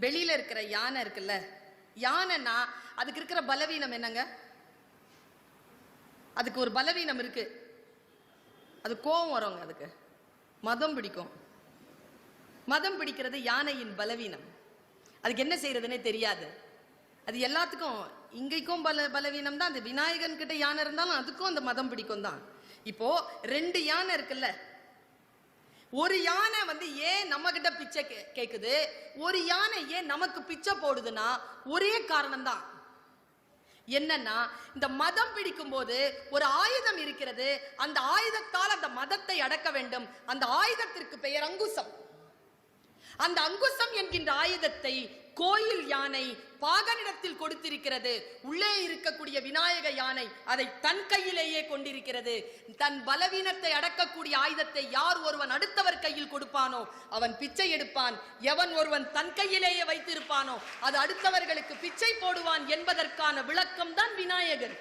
வெளியில இருக்கிற யானை இருக்குல்ல? யானைன்னா அதுக்கு இருக்கிற பலவீனம் என்னங்க? அதுக்கு ஒரு பலவீனம் இருக்கு. அது கோவம் வருங்க அதுக்கு. மதம் பிடிக்கும். மதம் பிடிக்கிறது யானையின் பலவீனம். அதுக்கு என்ன செய்யறதுன்னே தெரியாது. அது எல்லாத்துக்கும் இங்கேக்கும் பல பலவீனம் தான். அந்த விநாயகன் கிட்ட யானை இருந்தாலும் அதுக்கும் அந்த மதம் பிடிக்கும் தான். இப்போ ரெண்டு யானை இருக்குல்ல? ஒரு யானை வந்து ஏன் நம்ம கிட்ட பிச்சை கே- கேக்குது? ஒரு யானை ஏன் நமக்கு பிச்சை போடுதுன்னா ஒரே காரணம் தான் என்னன்னா இந்த மதம் பிடிக்கும் போது ஒரு ஆயுதம் இருக்கிறது அந்த ஆயுதத்தால் அந்த மதத்தை அடக்க வேண்டும். அந்த ஆயுதத்திற்கு பெயர் அங்குசம். அந்த அங்குசம் என்கின்ற ஆயுதத்தை கோயில் யானை பாகனிடத்தில் கொடுத்திருக்கிறது. உள்ளே இருக்கக்கூடிய விநாயக யானை அதை தன் கையிலேயே கொண்டிருக்கிறது. தன் பலவீனத்தை அடக்கக்கூடிய ஆயுதத்தை யார் ஒருவன் அடுத்தவர் கையில் கொடுப்பானோ அவன் பிச்சை எடுப்பான். எவன் ஒருவன் தன் கையிலேயே வைத்திருப்பானோ அது அடுத்தவர்களுக்கு பிச்சை போடுவான் என்பதற்கான விளக்கம்தான் விநாயகர்.